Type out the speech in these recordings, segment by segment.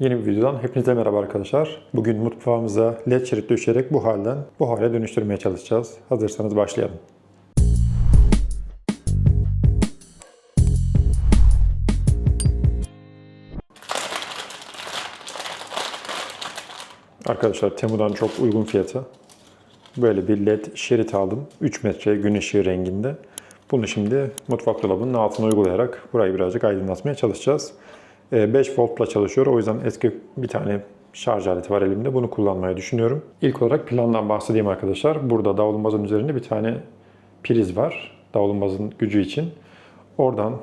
Yeni bir videodan hepinize merhaba arkadaşlar. Bugün mutfağımıza led şerit döşeyerek bu halden bu hale dönüştürmeye çalışacağız. Hazırsanız başlayalım. Arkadaşlar Temu'dan çok uygun fiyata böyle bir led şerit aldım. 3 metre gün ışığı renginde. Bunu şimdi mutfak dolabının altına uygulayarak burayı birazcık aydınlatmaya çalışacağız. Ee, 5 voltla çalışıyor. O yüzden eski bir tane şarj aleti var elimde. Bunu kullanmayı düşünüyorum. İlk olarak plandan bahsedeyim arkadaşlar. Burada davlumbazın üzerinde bir tane priz var. Davlumbazın gücü için. Oradan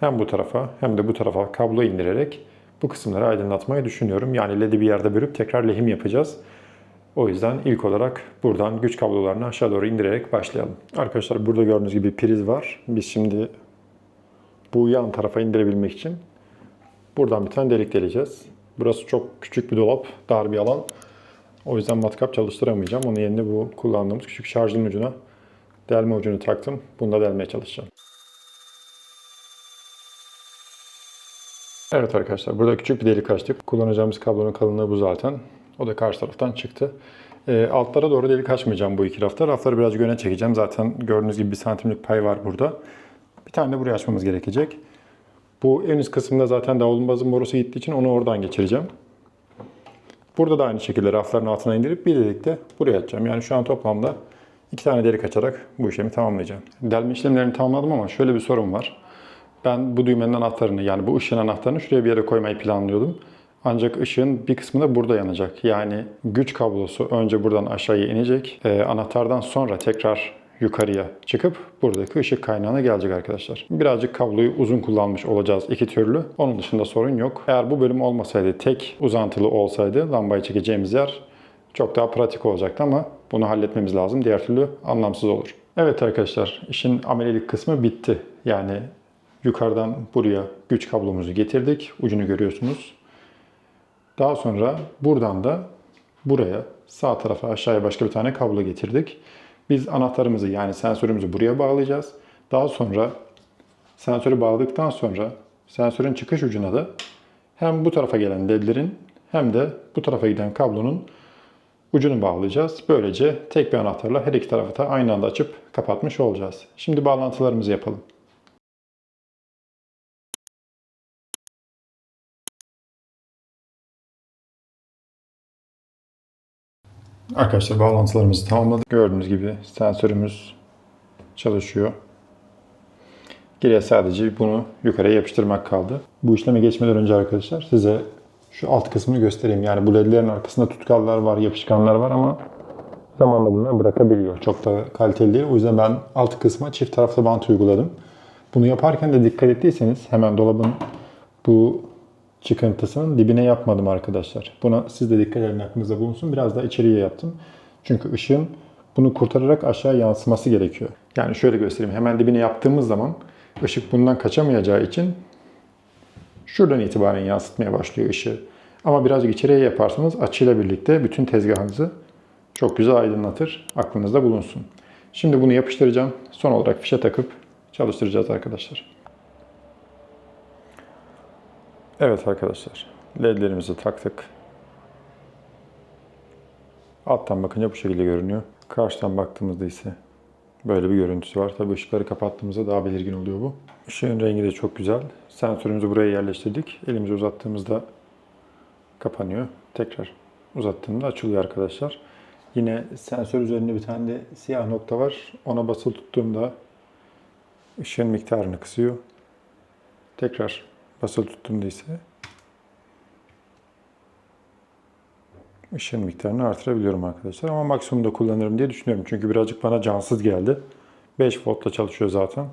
hem bu tarafa hem de bu tarafa kablo indirerek bu kısımları aydınlatmayı düşünüyorum. Yani LED'i bir yerde bölüp tekrar lehim yapacağız. O yüzden ilk olarak buradan güç kablolarını aşağı doğru indirerek başlayalım. Arkadaşlar burada gördüğünüz gibi priz var. Biz şimdi bu yan tarafa indirebilmek için buradan bir tane delik deleceğiz. Burası çok küçük bir dolap, dar bir alan. O yüzden matkap çalıştıramayacağım. Onun yerine bu kullandığımız küçük şarjın ucuna delme ucunu taktım. Bunu da delmeye çalışacağım. Evet arkadaşlar burada küçük bir delik açtık. Kullanacağımız kablonun kalınlığı bu zaten. O da karşı taraftan çıktı. E, altlara doğru delik açmayacağım bu iki rafta. Rafları biraz öne çekeceğim. Zaten gördüğünüz gibi bir santimlik pay var burada. Bir tane de buraya açmamız gerekecek. Bu en üst kısımda zaten davlumbazın borusu gittiği için onu oradan geçireceğim. Burada da aynı şekilde rafların altına indirip bir delik de buraya açacağım. Yani şu an toplamda iki tane delik açarak bu işlemi tamamlayacağım. Delme işlemlerini tamamladım ama şöyle bir sorun var. Ben bu düğmenin anahtarını yani bu ışığın anahtarını şuraya bir yere koymayı planlıyordum. Ancak ışığın bir kısmı da burada yanacak. Yani güç kablosu önce buradan aşağıya inecek. Ee, anahtardan sonra tekrar yukarıya çıkıp buradaki ışık kaynağına gelecek arkadaşlar. Birazcık kabloyu uzun kullanmış olacağız iki türlü. Onun dışında sorun yok. Eğer bu bölüm olmasaydı tek uzantılı olsaydı lambayı çekeceğimiz yer çok daha pratik olacaktı ama bunu halletmemiz lazım. Diğer türlü anlamsız olur. Evet arkadaşlar işin amelilik kısmı bitti. Yani yukarıdan buraya güç kablomuzu getirdik. Ucunu görüyorsunuz. Daha sonra buradan da buraya sağ tarafa aşağıya başka bir tane kablo getirdik. Biz anahtarımızı yani sensörümüzü buraya bağlayacağız. Daha sonra sensörü bağladıktan sonra sensörün çıkış ucuna da hem bu tarafa gelen ledlerin hem de bu tarafa giden kablonun ucunu bağlayacağız. Böylece tek bir anahtarla her iki tarafı da aynı anda açıp kapatmış olacağız. Şimdi bağlantılarımızı yapalım. Arkadaşlar bağlantılarımızı tamamladık. Gördüğünüz gibi sensörümüz çalışıyor. Geriye sadece bunu yukarıya yapıştırmak kaldı. Bu işleme geçmeden önce arkadaşlar size şu alt kısmını göstereyim. Yani bu ledlerin arkasında tutkallar var, yapışkanlar var ama zamanla bunlar bırakabiliyor. Çok da kaliteli değil. O yüzden ben alt kısma çift taraflı bant uyguladım. Bunu yaparken de dikkat ettiyseniz hemen dolabın bu çıkıntısının dibine yapmadım arkadaşlar. Buna siz de dikkat edin aklınızda bulunsun. Biraz daha içeriye yaptım. Çünkü ışığın bunu kurtararak aşağı yansıması gerekiyor. Yani şöyle göstereyim. Hemen dibine yaptığımız zaman ışık bundan kaçamayacağı için şuradan itibaren yansıtmaya başlıyor ışığı. Ama birazcık içeriye yaparsanız açıyla birlikte bütün tezgahınızı çok güzel aydınlatır. Aklınızda bulunsun. Şimdi bunu yapıştıracağım. Son olarak fişe takıp çalıştıracağız arkadaşlar. Evet arkadaşlar, ledlerimizi taktık. Alttan bakınca bu şekilde görünüyor. Karşıdan baktığımızda ise böyle bir görüntüsü var. Tabii ışıkları kapattığımızda daha belirgin oluyor bu. Işığın rengi de çok güzel. Sensörümüzü buraya yerleştirdik. Elimizi uzattığımızda kapanıyor. Tekrar uzattığımda açılıyor arkadaşlar. Yine sensör üzerinde bir tane de siyah nokta var. Ona basılı tuttuğumda ışığın miktarını kısıyor. Tekrar basılı tuttuğumda ise ışığın miktarını artırabiliyorum arkadaşlar. Ama maksimumda kullanırım diye düşünüyorum. Çünkü birazcık bana cansız geldi. 5 voltla çalışıyor zaten.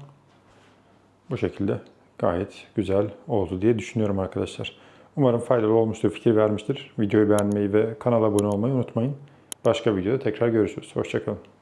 Bu şekilde gayet güzel oldu diye düşünüyorum arkadaşlar. Umarım faydalı olmuştur, fikir vermiştir. Videoyu beğenmeyi ve kanala abone olmayı unutmayın. Başka videoda tekrar görüşürüz. Hoşçakalın.